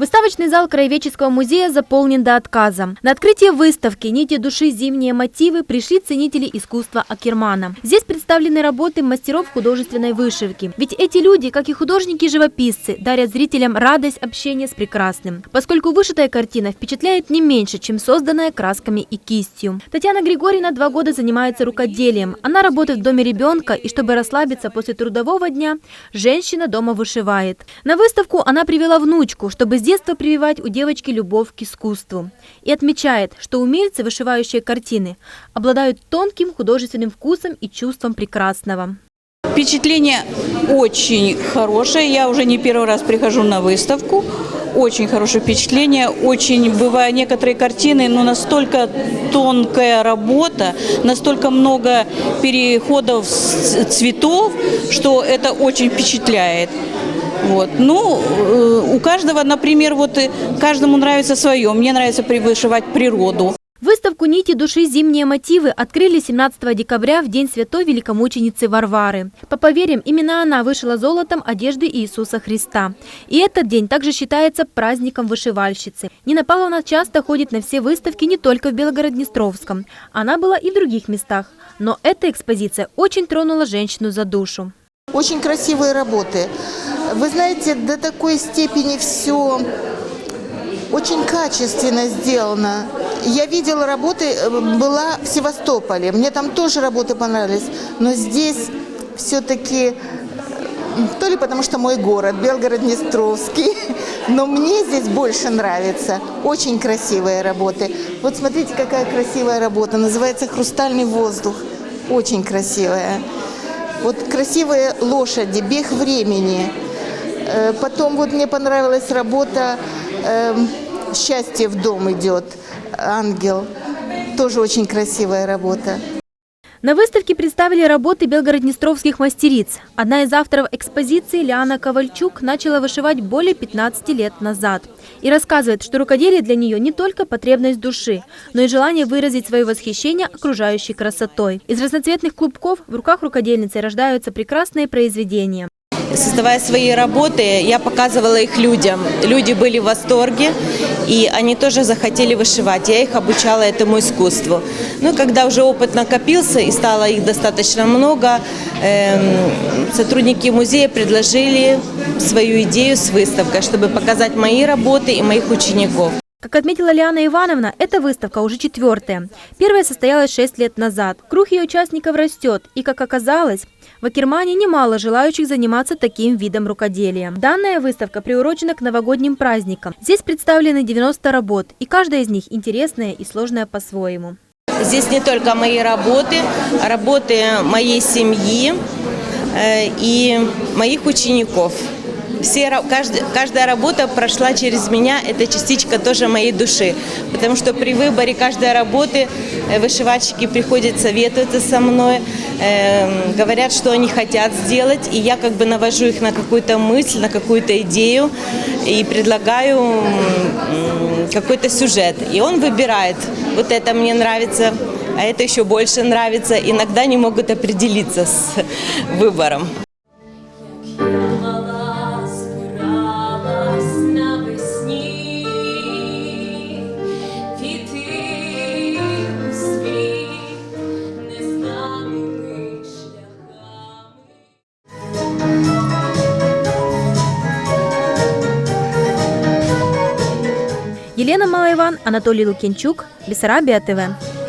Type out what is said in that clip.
Выставочный зал Краеведческого музея заполнен до отказа. На открытие выставки «Нити души. Зимние мотивы» пришли ценители искусства Акермана. Здесь представлены работы мастеров художественной вышивки. Ведь эти люди, как и художники-живописцы, дарят зрителям радость общения с прекрасным. Поскольку вышитая картина впечатляет не меньше, чем созданная красками и кистью. Татьяна Григорьевна два года занимается рукоделием. Она работает в доме ребенка, и чтобы расслабиться после трудового дня, женщина дома вышивает. На выставку она привела внучку, чтобы с детства прививать у девочки любовь к искусству. И отмечает, что умельцы, вышивающие картины, обладают тонким художественным вкусом и чувством прекрасного. Впечатление очень хорошее. Я уже не первый раз прихожу на выставку. Очень хорошее впечатление. Очень бывают некоторые картины, но настолько тонкая работа, настолько много переходов цветов, что это очень впечатляет. Вот. Ну, э, у каждого, например, вот э, каждому нравится свое. Мне нравится вышивать природу. Выставку «Нити души. Зимние мотивы» открыли 17 декабря в День Святой Великомученицы Варвары. По поверьям, именно она вышила золотом одежды Иисуса Христа. И этот день также считается праздником вышивальщицы. Нина Павловна часто ходит на все выставки не только в Белгород-Днестровском. Она была и в других местах. Но эта экспозиция очень тронула женщину за душу. Очень красивые работы. Вы знаете, до такой степени все очень качественно сделано. Я видела работы, э, была в Севастополе. Мне там тоже работы понравились. Но здесь все-таки то ли потому, что мой город, Белгород-Днестровский, но мне здесь больше нравится. Очень красивые работы. Вот смотрите, какая красивая работа. Называется «Хрустальный воздух». Очень красивая. Вот красивые лошади, бег времени. Э, Потом вот мне понравилась работа эм, «Счастье в дом идет», «Ангел». Тоже очень красивая работа. На выставке представили работы белгороднестровских мастериц. Одна из авторов экспозиции, Лиана Ковальчук, начала вышивать более 15 лет назад. И рассказывает, что рукоделие для нее не только потребность души, но и желание выразить свое восхищение окружающей красотой. Из разноцветных клубков в руках рукодельницы рождаются прекрасные произведения. Создавая свои работы, я показывала их людям. Люди были в восторге, и они тоже захотели вышивать. Я их обучала этому искусству. Ну, когда уже опыт накопился и стало их достаточно много, эм, сотрудники музея предложили свою идею с выставкой, чтобы показать мои работы и моих учеников. Как отметила Лиана Ивановна, эта выставка уже четвертая. Первая состоялась шесть лет назад. Круг ее участников растет, и, как оказалось, в Акермане немало желающих заниматься таким видом рукоделия. Данная выставка приурочена к новогодним праздникам. Здесь представлены 90 работ, и каждая из них интересная и сложная по-своему. Здесь не только мои работы, работы моей семьи э, и моих учеников. Все, ра- кажд- каждая работа прошла через меня, это частичка тоже моей души. Потому что при выборе каждой работы э, вышивальщики приходят, советуются со мной, э, говорят, что они хотят сделать, и я как бы навожу их на какую-то мысль, на какую-то идею и предлагаю какой-то сюжет. И он выбирает, вот это мне нравится, а это еще больше нравится. Иногда не могут определиться с выбором. Елена Малайван, Анатолий Лукинчук, Бессарабия ТВ.